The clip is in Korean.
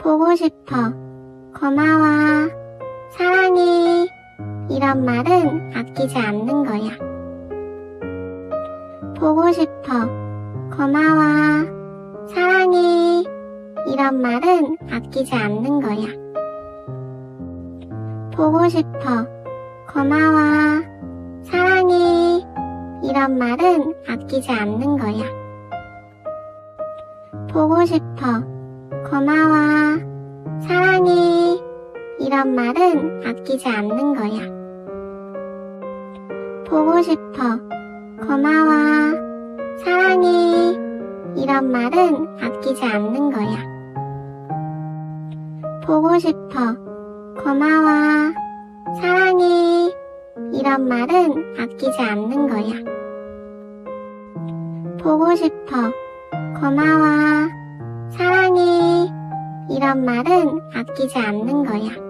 보고 싶어. 고마워. 사랑해. 이런 말은 아끼지 않는 거야. 보고 싶어. 고마워. 사랑해. 이런 말은 아끼지 않는 거야. 보고 싶어. 고마워. 사랑해. 이런 말은 아끼지 않는 거야. 보고 싶어. 고마워. 이런 말은 아끼지 않는 거야. 보고 싶어. 고마워. 사랑해. 이런 말은 아끼지 않는 거야. 보고 싶어. 고마워. 사랑해. 이런 말은 아끼지 않는 거야. 보고 싶어. 고마워. 사랑해. 이런 말은 아끼지 않는 거야.